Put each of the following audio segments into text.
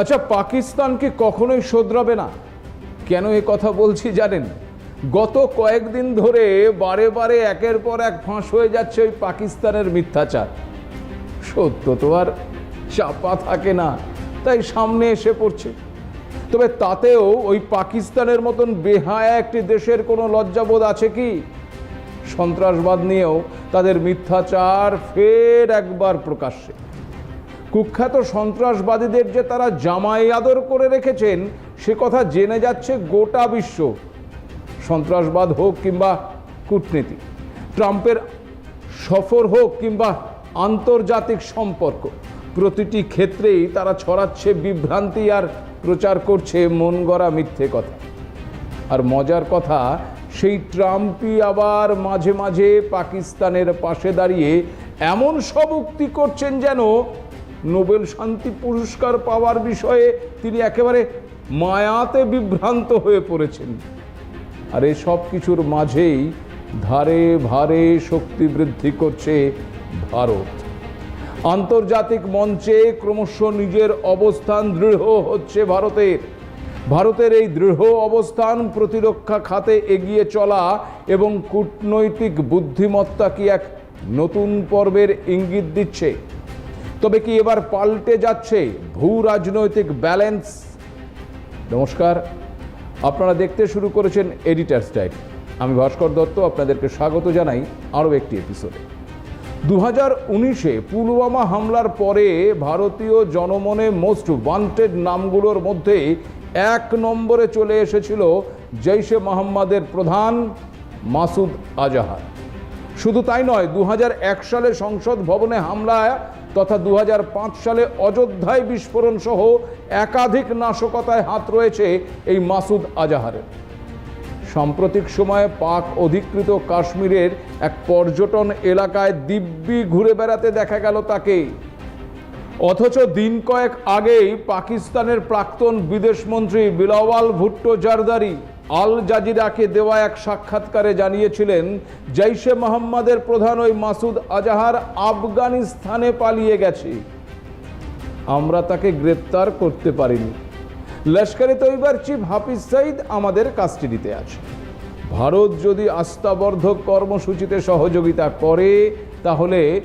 আচ্ছা পাকিস্তানকে কখনোই শোধরাবে না। কেন এ কথা বলছি জানেন? গত কয়েকদিন ধরে বারে বারে একের পর এক ফাঁস হয়ে যাচ্ছে ওই পাকিস্তানের মিথ্যাচার। সত্য তো আর চাপা থাকে না, তাই সামনে এসে পড়ছে। তবে তাতেও ওই পাকিস্তানের মতন বেহায়া একটি দেশের কোনো লজ্জাবোধ আছে কি? সন্ত্রাসবাদ নিয়েও তাদের মিথ্যাচার ফের একবার প্রকাশ্যে। কুখ্যাত সন্ত্রাসবাদীদের যে তারা জামাই আদর করে রেখেছেন, সে কথা জেনে যাচ্ছে গোটা বিশ্ব। সন্ত্রাসবাদ হোক কিংবা কূটনীতি, ট্রাম্পের সফর হোক কিংবা আন্তর্জাতিক সম্পর্ক, প্রতিটি ক্ষেত্রেই তারা ছড়াচ্ছে বিভ্রান্তি আর প্রচার করছে মন গড়া মিথ্যে কথা। আর মজার কথা, সেই ট্রাম্পই আবার মাঝে মাঝে পাকিস্তানের পাশে দাঁড়িয়ে এমন সব উক্তি করছেন যেন নোবেল শান্তি পুরস্কার পাওয়ার বিষয়ে তিনি একেবারে মায়াতে বিভ্রান্ত হয়ে পড়েছেন। আর এই সব কিছুর মাঝেই ধারে ভারে শক্তি বৃদ্ধি করছে ভারত। আন্তর্জাতিক মঞ্চে ক্রমশ নিজের অবস্থান দৃঢ় হচ্ছে ভারতের। ভারতের এই দৃঢ় অবস্থান প্রতিরক্ষা খাতে এগিয়ে চলা এবং কূটনৈতিক বুদ্ধিমত্তা কি এক নতুন পর্বের ইঙ্গিত দিচ্ছে? তবে কি এবার পাল্টে যাচ্ছে ভূ রাজনৈতিক ব্যালেন্স? নমস্কার, আপনারা দেখতে শুরু করেছেন এডিটার স্টাইল আমি ভাস্কর দত্ত, আপনাদেরকে স্বাগত জানাই আরও একটি এপিসোডে দু হাজার উনিশে পুলওয়ামা হামলার পরে ভারতীয় জনমনে মোস্ট ওয়ান্টেড নামগুলোর মধ্যে এক নম্বরে চলে এসেছিল জৈশে মোহাম্মদের প্রধান মাসুদ আজাহার। শুধু তাই নয় দু সালে সংসদ ভবনে হামলা তথা দু হাজার পাঁচ সালে অযোধ্যায় বিস্ফোরণ সহ একাধিক নাশকতায় হাত রয়েছে এই মাসুদ আজাহারের। সাম্প্রতিক সময়ে পাক অধিকৃত কাশ্মীরের এক পর্যটন এলাকায় দিব্যি ঘুরে বেড়াতে দেখা গেল তাকে। অথচ দিন কয়েক আগেই পাকিস্তানের প্রাক্তন বিদেশমন্ত্রী বিলাওয়াল ভুট্টো জারদারি আল জাজিরাকে দেওয়া এক সাক্ষাৎকারে জানিয়েছিলেন, জৈশে মোহাম্মদের প্রধান ওই মাসুদ আজাহার আফগানিস্তানে পালিয়ে গেছে। আমরা তাকে গ্রেপ্তার করতে পারিনি। লস্করে তৈবার চিফ হাফিজ সঈদ আমাদের কাস্টাডিতে আছে। ভারত যদি আস্থাবর্ধক কর্মসূচিতে সহযোগিতা করে, তাহলে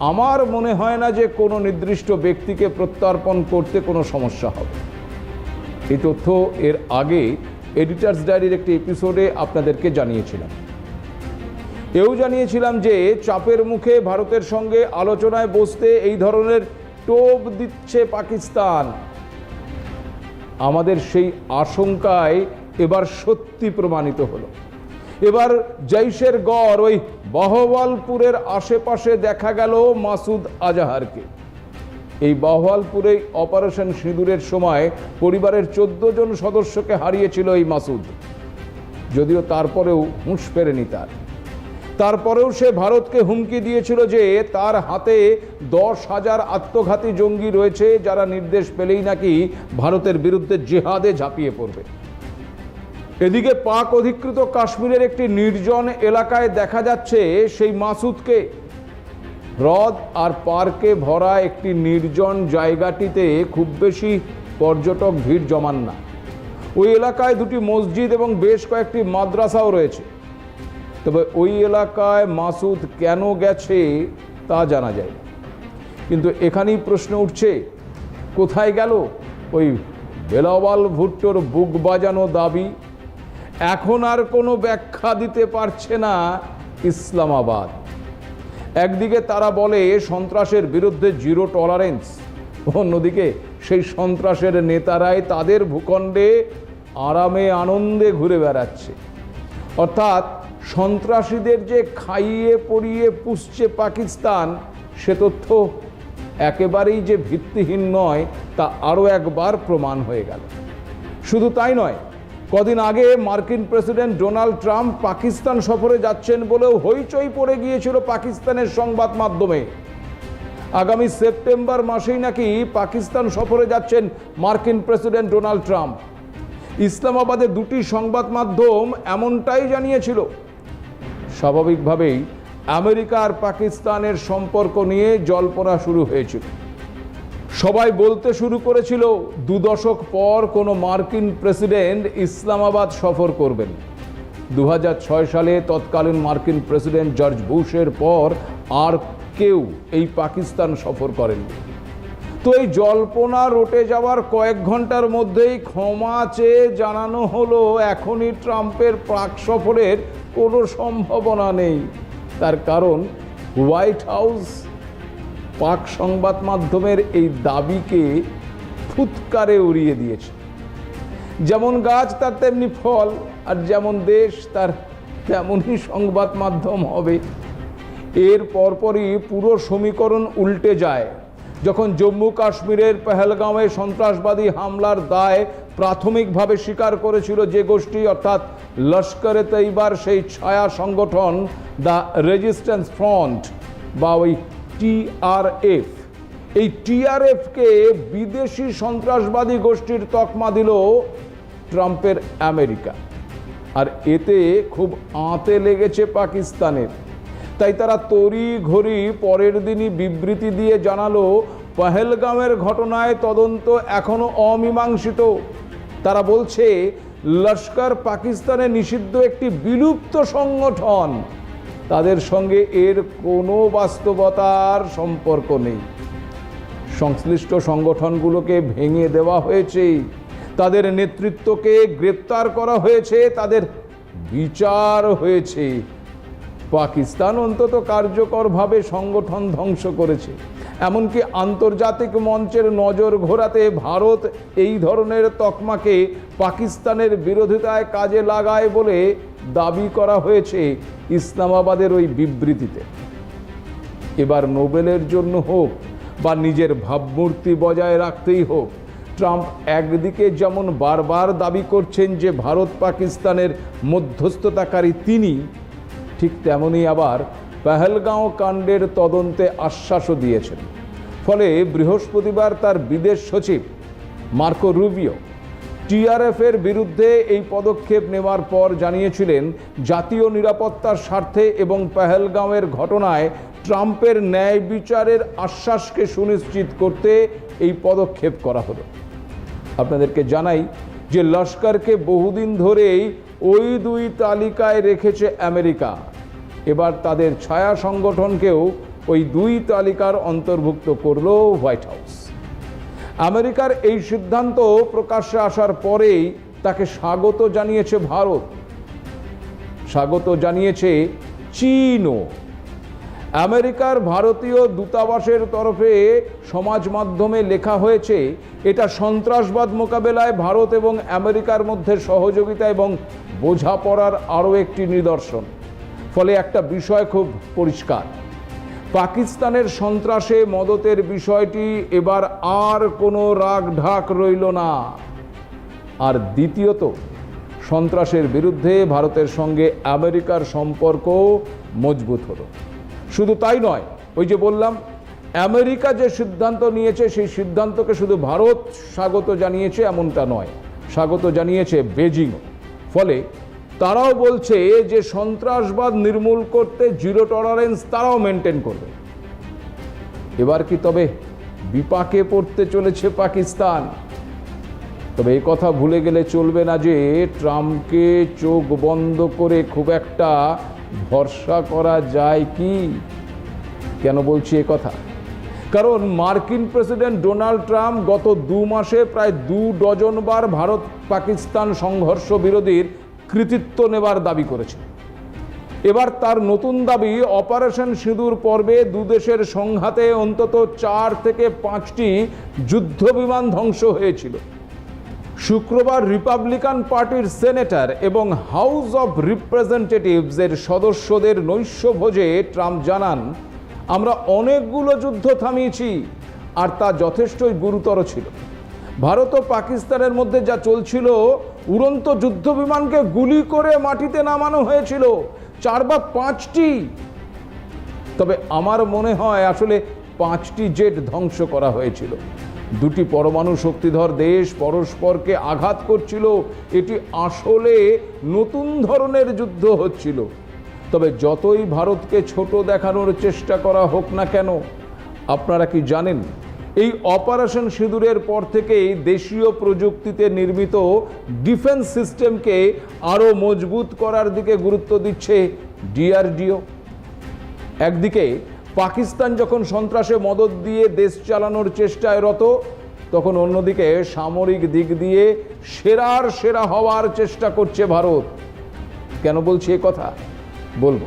আমার মনে হয় না যে কোনো নির্দিষ্ট ব্যক্তিকে প্রত্যর্পণ করতে কোনো সমস্যা হবে। এই তথ্য এর আগে এডিটার্স ডায়েরির একটি এপিসোডে আপনাদেরকে জানিয়েছিলাম। এও জানিয়েছিলাম যে, চাপের মুখে ভারতের সঙ্গে আলোচনায় বসতে এই ধরনের টোপ দিচ্ছে পাকিস্তান। আমাদের সেই আশঙ্কায় এবার সত্যি প্রমাণিত হলো। এবার জৈশের গড় ওই বহওয়ালপুরের আশেপাশে দেখা গেল মাসুদ আজাহারকে। এই বহওয়ালপুরে অপারেশন সিঁদুরের সময় পরিবারের চোদ্দ জন সদস্যকে হারিয়েছিল এই মাসুদ। যদিও তারপরেও হুঁশ ফেরেনি তার। তারপরেও সে ভারতকে হুমকি দিয়েছিল যে তার হাতে দশ হাজার আত্মঘাতী জঙ্গি রয়েছে যারা নির্দেশ পেলেই নাকি ভারতের বিরুদ্ধে জেহাদে ঝাঁপিয়ে পড়বে। এদিকে পাক অধিকৃত কাশ্মীরের একটি নির্জন এলাকায় দেখা যাচ্ছে সেই মাসুদকে হ্রদ আর পার্কে ভরা একটি নির্জন জায়গাটিতে খুব বেশি পর্যটক ভিড় জমান না। ওই এলাকায় দুটি মসজিদ এবং বেশ কয়েকটি মাদ্রাসাও রয়েছে। তবে ওই এলাকায় মাসুদ কেন গেছে তা জানা যায় কিন্তু এখানেই প্রশ্ন উঠছে, কোথায় গেল ওই বেলাওয়াল ভুট্টোর বুক বাজানো দাবি? এখন আর কোনো ব্যাখ্যা দিতে পারছে না ইসলামাবাদ। একদিকে তারা বলে সন্ত্রাসের বিরুদ্ধে জিরো টলারেন্স, অন্যদিকে সেই সন্ত্রাসের নেতারাই তাদের ভূখণ্ডে আরামে আনন্দে ঘুরে বেড়াচ্ছে। অর্থাৎ সন্ত্রাসীদের যে খাইয়ে পড়িয়ে পুষছে পাকিস্তান, সে তথ্য একেবারেই যে ভিত্তিহীন নয়, তা আরও একবার প্রমাণ হয়ে গেল। শুধু তাই নয় কদিন আগে মার্কিন প্রেসিডেন্ট ডোনাল্ড ট্রাম্প পাকিস্তান সফরে যাচ্ছেন বলেও হইচই পড়ে গিয়েছিল পাকিস্তানের সংবাদ মাধ্যমে। আগামী সেপ্টেম্বর মাসেই নাকি পাকিস্তান সফরে যাচ্ছেন মার্কিন প্রেসিডেন্ট ডোনাল্ড ট্রাম্প। ইসলামাবাদে দুটি সংবাদ মাধ্যম এমনটাই জানিয়েছিল। স্বাভাবিকভাবেই আমেরিকা আর পাকিস্তানের সম্পর্ক নিয়ে জল্পনা শুরু হয়েছিল। সবাই বলতে শুরু করেছিল, দু দশক পর কোনো মার্কিন প্রেসিডেন্ট ইসলামাবাদ সফর করবেন। দু হাজার ছয় সালে তৎকালীন মার্কিন প্রেসিডেন্ট জর্জ বুশের পর আর কেউ এই পাকিস্তান সফর করেননি তো এই জল্পনা রটে যাওয়ার কয়েক ঘণ্টার মধ্যেই ক্ষমা চেয়ে জানানো হলো, এখনই ট্রাম্পের প্রাক সফরের কোনো সম্ভাবনা নেই। তার কারণ হোয়াইট হাউস পাক সংবাদ মাধ্যমের এই দাবিকে ফুৎকারে উড়িয়ে দিয়েছে। যেমন গাছ তার তেমনি ফল, আর যেমন দেশ তার তেমনই সংবাদ মাধ্যম হবে। এর পরপরই পুরো সমীকরণ উল্টে যায়। যখন জম্মু কাশ্মীরের পেহেলগাঁওয়ে সন্ত্রাসবাদী হামলার দায় প্রাথমিকভাবে স্বীকার করেছিল যে গোষ্ঠী, অর্থাৎ লস্করে তৈবার সেই ছায়া সংগঠন দ্য রেজিস্ট্যান্স ফ্রন্ট, বা ওই টিআরএফ। এই টিআরএফকে বিদেশি সন্ত্রাসবাদী গোষ্ঠীর তকমা দিল ট্রাম্পের আমেরিকা। আর এতে খুব আঁতে লেগেছে পাকিস্তানের। তাই তারা তড়ি ঘড়ি পরের দিনই বিবৃতি দিয়ে জানালো, পহেলগামের ঘটনায় তদন্ত এখনও অমীমাংসিত। তারা বলছে, লস্কর পাকিস্তানে নিষিদ্ধ একটি বিলুপ্ত সংগঠন। তাদের সঙ্গে এর কোনো বাস্তবতার সম্পর্ক নেই। সংশ্লিষ্ট সংগঠনগুলোকে ভেঙে দেওয়া হয়েছে। তাদের নেতৃত্বকে গ্রেপ্তার করা হয়েছে। তাদের বিচার হয়েছে। পাকিস্তান অন্তত কার্যকরভাবে সংগঠন ধ্বংস করেছে। এমনকি আন্তর্জাতিক মঞ্চের নজর ঘোরাতে ভারত এই ধরনের তকমাকে পাকিস্তানের বিরোধিতায় কাজে লাগায় বলে দাবি করা হয়েছে ইসলামাবাদের ওই বিবৃতিতে। এবার নোবেলের জন্য হোক বা নিজের ভাবমূর্তি বজায় রাখতেই হোক, ট্রাম্প একদিকে যেমন বারবার দাবি করছেন যে ভারত পাকিস্তানের মধ্যস্থতাকারী তিনি, ঠিক তেমনই আবার পেহেলগাঁও কাণ্ডের তদন্তে আশ্বাসও দিয়েছেন। ফলে বৃহস্পতিবার তার বিদেশ সচিব মার্কো রুবিও টিআরএফের বিরুদ্ধে এই পদক্ষেপ নেওয়ার পর জানিয়েছিলেন, জাতীয় নিরাপত্তার স্বার্থে এবং পেহেলগাঁওয়ের ঘটনায় ট্রাম্পের ন্যায় বিচারের আশ্বাসকে সুনিশ্চিত করতে এই পদক্ষেপ করা হলো। আপনাদেরকে জানাই যে লস্করকে বহুদিন ধরেই ওই দুই তালিকায় রেখেছে আমেরিকা। এবার তাদের ছায়া সংগঠনকেও ওই দুই তালিকার অন্তর্ভুক্ত করল হোয়াইট হাউস। আমেরিকার এই সিদ্ধান্ত প্রকাশ্যে আসার পরেই তাকে স্বাগত জানিয়েছে ভারত। স্বাগত জানিয়েছে চীনও। আমেরিকার ভারতীয় দূতাবাসের তরফে সমাজ মাধ্যমে লেখা হয়েছে, এটা সন্ত্রাসবাদ মোকাবেলায় ভারত এবং আমেরিকার মধ্যে সহযোগিতা এবং বোঝাপড়ার আরও একটি নিদর্শন। ফলে একটা বিষয় খুব পরিষ্কার। পাকিস্তানের সন্ত্রাসে মদতের বিষয়টি এবার আর কোনো রাগ ঢাক রইল না। আর দ্বিতীয়ত, সন্ত্রাসের বিরুদ্ধে ভারতের সঙ্গে আমেরিকার সম্পর্ক মজবুত হলো। শুধু তাই নয়, ওই যে বললাম, আমেরিকা যে সিদ্ধান্ত নিয়েছে, সেই সিদ্ধান্তকে শুধু ভারত স্বাগত জানিয়েছে এমনটা নয়, স্বাগত জানিয়েছে বেজিংও। ফলে তারাও বলছে যে সন্ত্রাসবাদ নির্মূল করতে জিরো টলারেন্স তারাও মেনটেন করবে। এবার কি তবে বিপাকে পড়তে চলেছে পাকিস্তান? তবে এই কথা ভুলে গেলে চলবে না যে ট্রাম্পকে চোখ বন্ধ করে খুব একটা ভরসা করা যায় কি? কেন বলছি এ কথা? কারণ মার্কিন প্রেসিডেন্ট ডোনাল্ড ট্রাম্প গত দু মাসে প্রায় দু ডজন বার ভারত পাকিস্তান সংঘর্ষ বিরোধীর কৃতিত্ব নেবার দাবি করেছে। এবার তার নতুন দাবি, অপারেশন সিঁদুর পর্বে দুদেশের সংঘাতে অন্তত চার থেকে পাঁচটি যুদ্ধ বিমান ধ্বংস হয়েছিল। শুক্রবার রিপাবলিকান পার্টির সেনেটর এবং হাউস অব রিপ্রেজেন্টেটিভসের সদস্যদের নৈশ ভোজে ট্রাম্প জানান, আমরা অনেকগুলো যুদ্ধ থামিয়েছি আর তা যথেষ্টই গুরুতর ছিল। ভারত ও পাকিস্তানের মধ্যে যা চলছিল উড়ন্ত যুদ্ধ বিমানকে গুলি করে মাটিতে নামানো হয়েছিল। চার বা পাঁচটি। তবে আমার মনে হয় আসলে পাঁচটি জেট ধ্বংস করা হয়েছিল। দুটি পরমাণু শক্তিধর দেশ পরস্পরকে আঘাত করছিল। এটি আসলে নতুন ধরনের যুদ্ধ হচ্ছিল। তবে যতই ভারতকে ছোট দেখানোর চেষ্টা করা হোক না কেন, আপনারা কি জানেন এই অপারেশন সিঁদুরের পর থেকেই দেশীয় প্রযুক্তিতে নির্মিত ডিফেন্স সিস্টেমকে আরও মজবুত করার দিকে গুরুত্ব দিচ্ছে ডিআরডিও। একদিকে পাকিস্তান যখন সন্ত্রাসে মদত দিয়ে দেশ চালানোর চেষ্টায় রত, তখন অন্যদিকে সামরিক দিক দিয়ে সেরার সেরা হওয়ার চেষ্টা করছে ভারত। কেন বলছি এ কথা? বলব।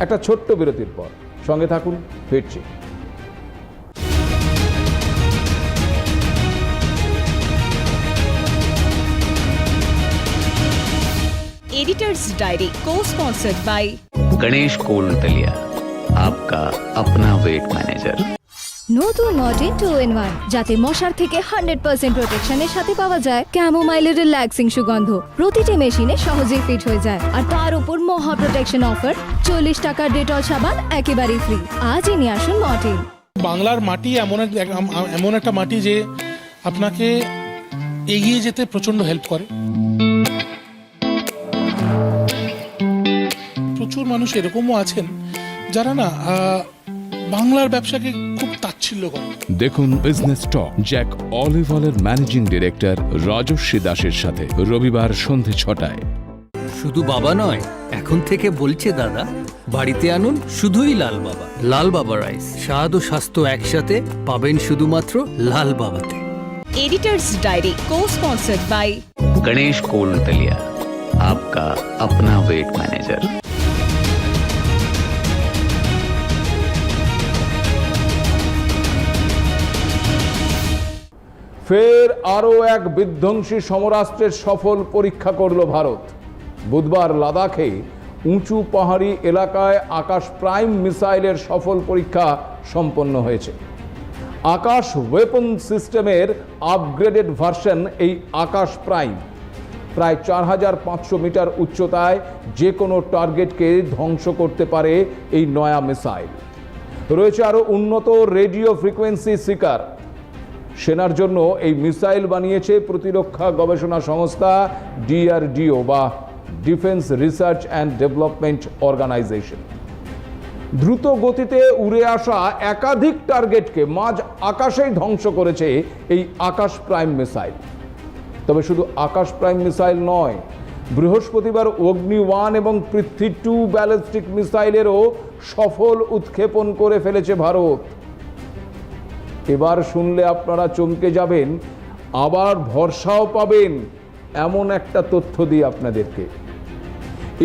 একটা ছোট্ট বিরতির পর। সঙ্গে থাকুন, ফিরছি। एडिटर्स डायरी को स्पॉन्सर्ड बाय गणेश कोल्ड दलिया आपका अपना वेट मैनेजर নতুন মর্টিন টু ইন ওয়ান যাতে মশার থেকে হান্ড্রেড পার্সেন্ট প্রোটেকশনের সাথে পাওয়া যায় ক্যামোমাইলের রিল্যাক্সিং সুগন্ধ প্রতিটি মেশিনে সহজেই ফিট হয়ে যায় আর তার উপর মহা প্রোটেকশন অফার চল্লিশ টাকার ডেটল সাবান একেবারেই ফ্রি আজই নিয়ে আসুন মর্টিন বাংলার মাটি এমন এক এম- এমন একটা মাটি যে আপনাকে এগিয়ে যেতে প্রচন্ড হেল্প করে প্রচুর মানুষ এরকমও আছেন যারা না আহ, বাংলার ব্যবসাকে খুব তাচ্ছিল্য করে দেখুন বিজনেস টক জ্যাক অলিভ অয়েলের ম্যানেজিং ডিরেক্টর রাজস্বী দাসের সাথে রবিবার সন্ধে ছটায় শুধু বাবা নয় এখন থেকে বলছে দাদা বাড়িতে আনুন শুধুই লাল বাবা লাল বাবা রাইস স্বাদ ও স্বাস্থ্য একসাথে পাবেন শুধুমাত্র লাল বাবাতে एडिटर्स डायरी को स्पॉन्सर्ड बाय गणेश कोल्ड दलिया आपका अपना वेट मैनेजर ফের আরও এক বিধ্বংসী সমরাষ্ট্রের সফল পরীক্ষা করল ভারত। বুধবার লাদাখে উঁচু পাহাড়ি এলাকায় আকাশ প্রাইম মিসাইলের সফল পরীক্ষা সম্পন্ন হয়েছে। আকাশ ওয়েপন সিস্টেমের আপগ্রেডেড ভার্সন এই আকাশ প্রাইম। প্রায় চার হাজার পাঁচশো মিটার উচ্চতায় যে কোনো টার্গেটকে ধ্বংস করতে পারে এই নয়া মিসাইল। রয়েছে আরও উন্নত রেডিও ফ্রিকোয়েন্সি শিকার। সেনার জন্য এই মিসাইল বানিয়েছে প্রতিরক্ষা গবেষণা সংস্থা ডিআরডিও বা defence research and development organisation. দ্রুত গতিতে উড়ে আসা একাধিক টার্গেটকে মাঝ আকাশেই ধ্বংস করেছে এই আকাশ প্রাইম মিসাইল। তবে শুধু আকাশ প্রাইম মিসাইল নয়, বৃহস্পতিবার অগ্নি ওয়ান এবং পৃথ্বী টু ব্যালিস্টিক মিসাইলেরও সফল উৎক্ষেপণ করে ফেলেছে ভারত। এবার শুনলে আপনারা চমকে যাবেন, আবার ভরসাও পাবেন এমন একটা তথ্য দিই আপনাদেরকে।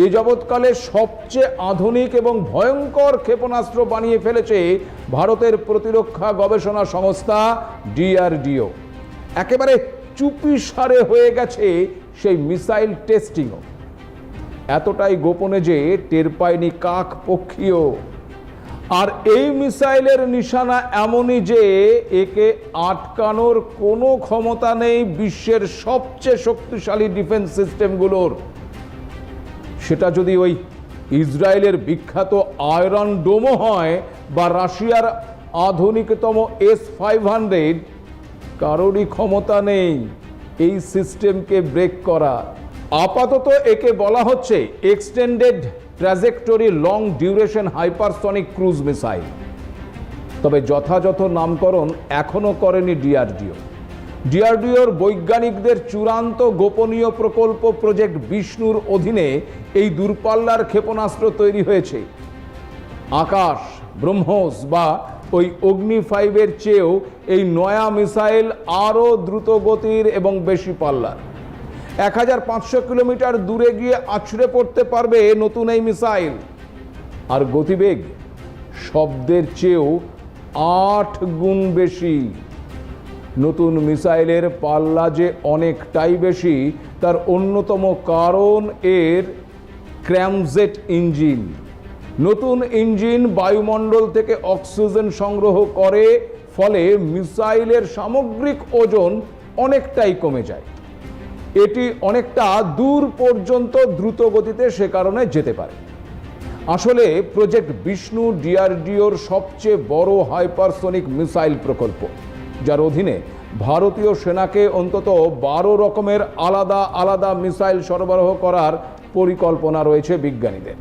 এ যাবৎকালে সবচেয়ে আধুনিক এবং ভয়ঙ্কর ক্ষেপণাস্ত্র বানিয়ে ফেলেছে ভারতের প্রতিরক্ষা গবেষণা সংস্থা ডিআরডিও। একেবারে চুপি সারে হয়ে গেছে সেই মিসাইল টেস্টিংও। এতটাই গোপনে যে টের পায়নি কাক পক্ষীয় আর এই মিসাইলের নিশানা এমনই যে একে আটকানোর কোনো ক্ষমতা নেই বিশ্বের সবচেয়ে শক্তিশালী ডিফেন্স সিস্টেমগুলোর। সেটা যদি ওই ইসরায়েলের বিখ্যাত আয়রন ডোমো হয় বা রাশিয়ার আধুনিকতম এস ফাইভ হান্ড্রেড, কারোরই ক্ষমতা নেই এই সিস্টেমকে ব্রেক করা। আপাতত একে বলা হচ্ছে extended trajectory long duration hypersonic cruise missile. তবে যথাযথ নামকরণ এখনও করেনি ডিআরডিও। ডিআরডিওর বৈজ্ঞানিকদের চূড়ান্ত গোপনীয় প্রকল্প প্রজেক্ট বিষ্ণুর অধীনে এই দূরপাল্লার ক্ষেপণাস্ত্র তৈরি হয়েছে। আকাশ, ব্রহ্মোস বা ওই অগ্নি ফাইভের চেয়েও এই নয়া মিসাইল আরও দ্রুত গতির এবং বেশি পাল্লার। এক হাজার পাঁচশো কিলোমিটার দূরে গিয়ে আছড়ে পড়তে পারবে নতুন এই মিসাইল। আর গতিবেগ শব্দের চেয়েও আট গুণ বেশি। নতুন মিসাইলের পাল্লা যে অনেকটাই বেশি, তার অন্যতম কারণ এর ক্র্যামজেট ইঞ্জিন। নতুন ইঞ্জিন বায়ুমণ্ডল থেকে অক্সিজেন সংগ্রহ করে, ফলে মিসাইলের সামগ্রিক ওজন অনেকটাই কমে যায়। এটি অনেকটা দূর পর্যন্ত দ্রুত গতিতে সে কারণে যেতে পারে। আসলে প্রজেক্ট বিষ্ণু ডিআরডিওর সবচেয়ে বড় হাইপারসনিক মিসাইল প্রকল্প, যার অধীনে ভারতীয় সেনাকে অন্তত বারো রকমের আলাদা আলাদা মিসাইল সরবরাহ করার পরিকল্পনা রয়েছে বিজ্ঞানীদের।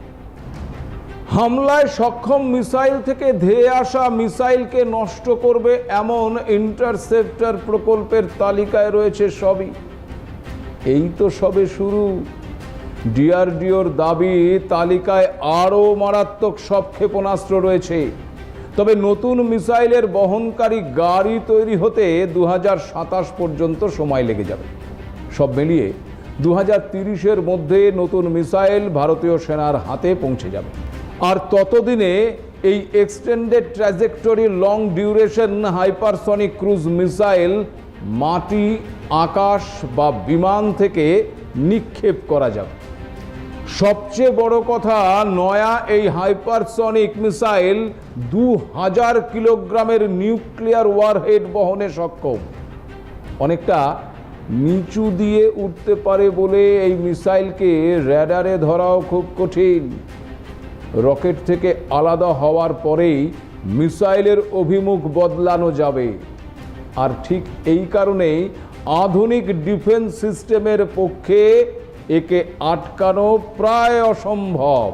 হামলায় সক্ষম মিসাইল থেকে ধেয়ে আসা মিসাইলকে নষ্ট করবে এমন ইন্টারসেপ্টার প্রকল্পের তালিকায় রয়েছে সবই। এই তো সবে শুরু। ডিআরডিওর দাবি, তালিকায় আরও মারাত্মক সব ক্ষেপণাস্ত্র রয়েছে। তবে নতুন মিসাইলের বহনকারী গাড়ি তৈরি হতে দু হাজার সাতাশ পর্যন্ত সময় লেগে যাবে। সব মিলিয়ে দু হাজার মধ্যে নতুন মিসাইল ভারতীয় সেনার হাতে পৌঁছে যাবে। আর ততদিনে এই extended trajectory long duration hypersonic cruise missile মাটি আকাশ বা বিমান থেকে নিক্ষেপ করা যাবে। সবচেয়ে বড় কথা, নয়া এই হাইপারসনিক মিসাইল দু হাজার কিলোগ্রামের নিউক্লিয়ার ওয়ারহেড বহনে সক্ষম। অনেকটা নিচু দিয়ে উঠতে পারে বলে এই মিসাইলকে র্যাডারে ধরাও খুব কঠিন। রকেট থেকে আলাদা হওয়ার পরেই মিসাইলের অভিমুখ বদলানো যাবে। আর ঠিক এই কারণেই আধুনিক ডিফেন্স সিস্টেমের পক্ষে একে আটকানো প্রায় অসম্ভব।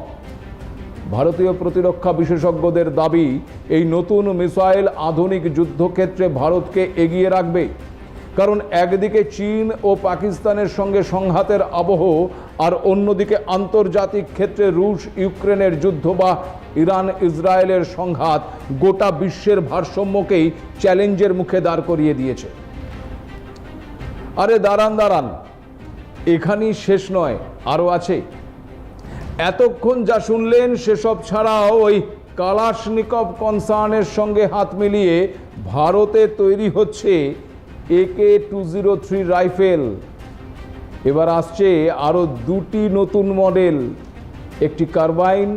ভারতীয় প্রতিরক্ষা বিশেষজ্ঞদের দাবি, এই নতুন মিসাইল আধুনিক যুদ্ধক্ষেত্রে ভারতকে এগিয়ে রাখবে। কারণ একদিকে চীন ও পাকিস্তানের সঙ্গে সংঘাতের আবহ, আর অন্যদিকে আন্তর্জাতিক ক্ষেত্রে রুশ ইউক্রেনের যুদ্ধ বা ইরান ইসরায়েলের সংঘাত গোটা বিশ্বের ভারসাম্যকেই চ্যালেঞ্জের মুখে দাঁড় করিয়ে দিয়েছে। আরে দাঁড়ান দাঁড়ান। এখানেই শেষ নয় আরও আছে। এতক্ষণ যা শুনলেন সেসব ছাড়াও ওই কালাশনিকভ কনসার্নের সঙ্গে হাত মিলিয়ে ভারতে তৈরি হচ্ছে একে টু জিরো থ্রি রাইফেল। এবার আসছে আরও দুটি নতুন মডেল, একটি কার্বাইন,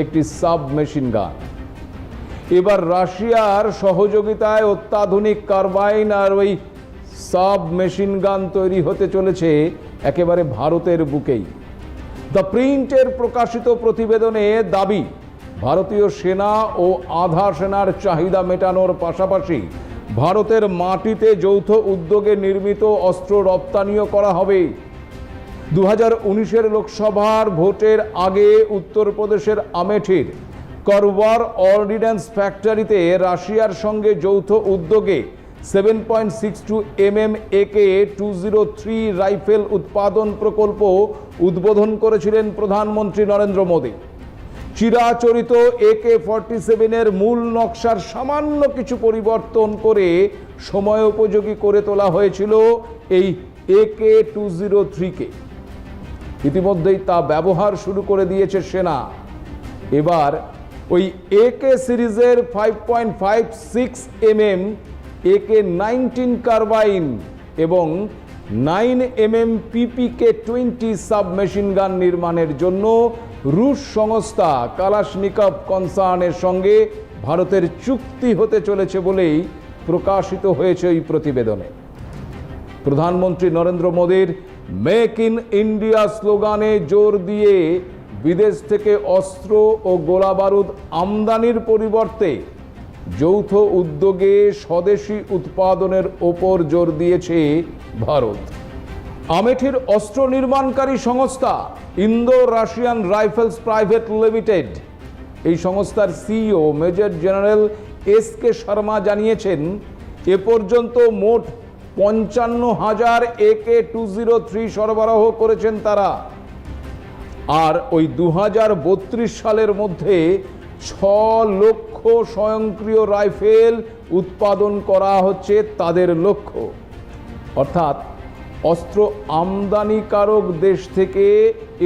একটি সাব মেশিন গান। এবার রাশিয়ার সহযোগিতায় অত্যাধুনিক কার্বাইন আর ওই সাব মেশিন গান তৈরি হতে চলেছে একেবারে ভারতের বুকেই। দ্য প্রিন্টের প্রকাশিত প্রতিবেদনে দাবি, ভারতীয় সেনা ও আধা সেনার চাহিদা মেটানোর পাশাপাশি ভারতের মাটিতে যৌথ উদ্যোগে নির্মিত অস্ত্র রপ্তানিও করা হবে। দু হাজার লোকসভার ভোটের আগে উত্তরপ্রদেশের আমেঠির করওয়ার অর্ডিন্যান্স ফ্যাক্টরিতে রাশিয়ার সঙ্গে যৌথ উদ্যোগে seven point six two M M AK two zero three rifle উৎপাদন প্রকল্প উদ্বোধন করেছিলেন প্রধানমন্ত্রী নরেন্দ্র মোদী চিরাচরিত একে ফর্টি সেভেনের মূল নকশার সামান্য কিছু পরিবর্তন করে সময় উপযোগী করে তোলা হয়েছিল এই একে টু জিরো থ্রিকে ইতিমধ্যেই তা ব্যবহার শুরু করে দিয়েছে সেনা। এবার ওই একে সিরিজের five point five six M M AK nineteen carbine এবং nine M M PPK twenty submachine gun নির্মাণের জন্য রুশ সংস্থা কালাশনিকভ কনসার্নের সঙ্গে ভারতের চুক্তি হতে চলেছে বলেই প্রকাশিত হয়েছে এই প্রতিবেদনে। প্রধানমন্ত্রী নরেন্দ্র মোদীর মেক ইন ইন্ডিয়া স্লোগানে জোর দিয়ে বিদেশ থেকে অস্ত্র ও গোলাবারুদ আমদানির পরিবর্তে যৌথ উদ্যোগে স্বদেশি উৎপাদনের ওপর জোর দিয়েছে ভারত। আমেঠির অস্ত্র নির্মাণকারী সংস্থা Indo Russian rifles private limited. এই সংস্থার CEO major general S K Sharma জানিয়েছেন, এ পর্যন্ত মোট পঞ্চান্ন হাজার একে টু জিরো থ্রি সরবরাহ করেছেন তারা। আর ওই দু হাজার বত্রিশ সালের মধ্যে ছ লক্ষ স্বয়ংক্রিয় রাইফেল উৎপাদন করা হচ্ছে তাদের লক্ষ্য। অর্থাৎ অস্ত্র আমদানিকারক দেশ থেকে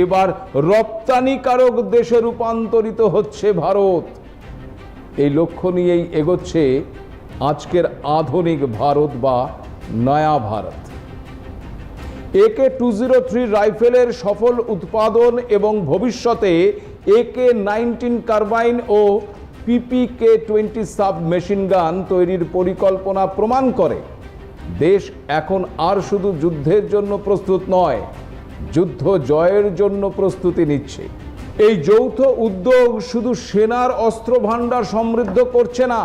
এবার রপ্তানিকারক দেশে রূপান্তরিত হচ্ছে ভারত। এই লক্ষ্য নিয়েই এগোচ্ছে আজকের আধুনিক ভারত বা নয়া ভারত। একে টু জিরো থ্রি রাইফেলের সফল উৎপাদন এবং ভবিষ্যতে একে নাইনটিন কার্বাইন ও PPK twenty sub machine gun তৈরির পরিকল্পনা প্রমাণ করে। দেশ এখন আর শুধু যুদ্ধের জন্য প্রস্তুত নয়, যুদ্ধ জয়ের জন্য প্রস্তুতি নিচ্ছে। এই যৌথ উদ্যোগ শুধু সেনার অস্ত্র ভাণ্ডার সমৃদ্ধ করছে না,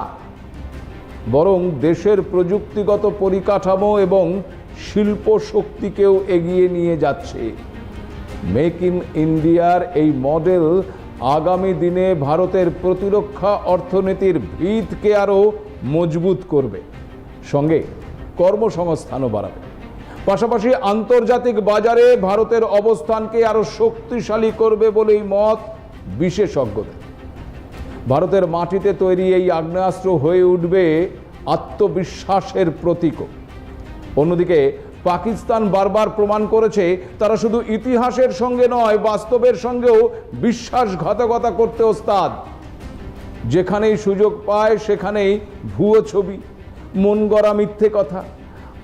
বরং দেশের প্রযুক্তিগত পরিকাঠামো এবং শিল্প শক্তিকেও এগিয়ে নিয়ে যাচ্ছে। মেক ইন ইন্ডিয়ার এই মডেল আগামী দিনে ভারতের প্রতিরক্ষা অর্থনীতির ভিতকে আরও মজবুত করবে। সঙ্গে কর্মসংস্থানও বাড়াবে। পাশাপাশি আন্তর্জাতিক বাজারে ভারতের অবস্থানকে আরও শক্তিশালী করবে বলেই মত বিশেষজ্ঞদের। ভারতের মাটিতে তৈরি এই আগ্নেয়াস্ত্র হয়ে উঠবে আত্মবিশ্বাসের প্রতীকও। অন্যদিকে পাকিস্তান বারবার প্রমাণ করেছে, তারা শুধু ইতিহাসের সঙ্গে নয়, বাস্তবের সঙ্গেও বিশ্বাসঘাতকতা করতে ওস্তাদ। যেখানেই সুযোগ পায়, সেখানেই ভুয়ো ছবি, মন গড়া মিথ্যে কথা।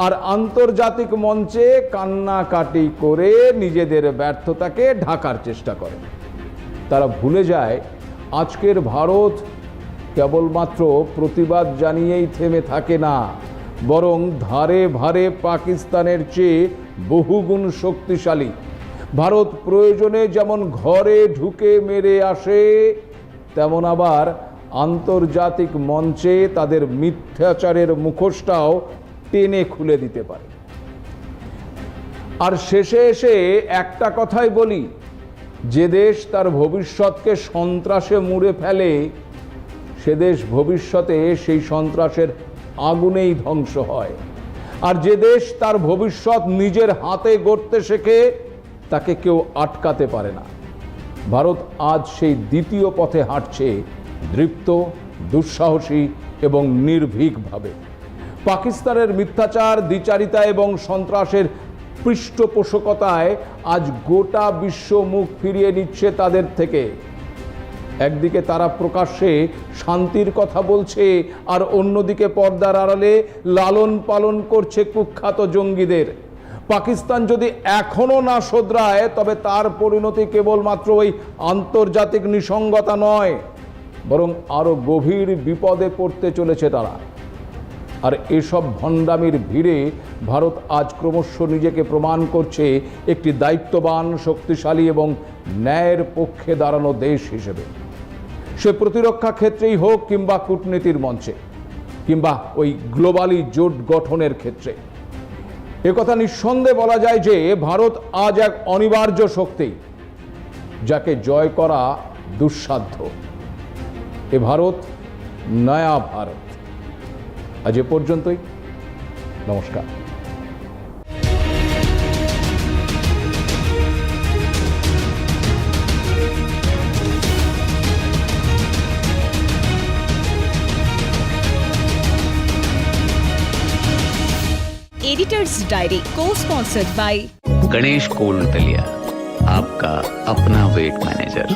আর আন্তর্জাতিক মঞ্চে কান্নাকাটি করে নিজেদের ব্যর্থতাকে ঢাকার চেষ্টা করে। তারা ভুলে যায়, আজকের ভারত কেবলমাত্র প্রতিবাদ জানিয়েই থেমে থাকে না। বরং ধারে ভারে পাকিস্তানের চেয়ে বহুগুণ শক্তিশালী। ভারত প্রয়োজনে যেমন ঘরে ঢুকে মেরে আসে, তেমন আবার আন্তর্জাতিক মঞ্চে তাদের মিথ্যাচারের মুখোশটাও টেনে খুলে দিতে পারে। আর শেষে এসে একটা কথাই বলি, যে দেশ তার ভবিষ্যৎকে সন্ত্রাসে মুড়ে ফেলে, সে দেশ ভবিষ্যতে সেই সন্ত্রাসের আগুনেই ধ্বংস হয়। আর যে দেশ তার ভবিষ্যৎ নিজের হাতে গড়তে শেখে, তাকে কেউ আটকাতে পারে না। ভারত আজ সেই দ্বিতীয় পথে হাঁটছে দৃপ্ত, দুঃসাহসী এবং নির্ভীকভাবে। পাকিস্তানের মিথ্যাচার, দ্বিচারিতা এবং সন্ত্রাসের পৃষ্ঠপোষকতায় আজ গোটা বিশ্ব মুখ ফিরিয়ে নিচ্ছে তাদের থেকে। একদিকে তারা প্রকাশ্যে শান্তির কথা বলছে, আর অন্যদিকে পর্দার আড়ালে লালন পালন করছে কুখ্যাত জঙ্গিদের। পাকিস্তান যদি এখনও না শোধরায়, তবে তার পরিণতি কেবলমাত্র ওই আন্তর্জাতিক নিসঙ্গতা নয়, বরং আরও গভীর বিপদে পড়তে চলেছে তারা। আর এসব ভণ্ডামির ভিড়ে ভারত আজ ক্রমশ নিজেকে প্রমাণ করছে একটি দায়িত্ববান, শক্তিশালী এবং ন্যায়ের পক্ষে দাঁড়ানো দেশ হিসেবে। সে প্রতিরক্ষা ক্ষেত্রেই হোক কিংবা কূটনীতির মঞ্চে, কিংবা ওই গ্লোবালি জোট গঠনের ক্ষেত্রে। একথা নিঃসন্দেহে বলা যায় যে, ভারত আজ এক অনিবার্য শক্তি, যাকে জয় করা দুঃসাধ্য। এ ভারত নয়া ভারত। আজ এ পর্যন্তই। নমস্কার। क्रिएटर्स डायरी को स्पॉन्सर्ड बाय गणेश कोल्ड दलिया आपका अपना वेट मैनेजर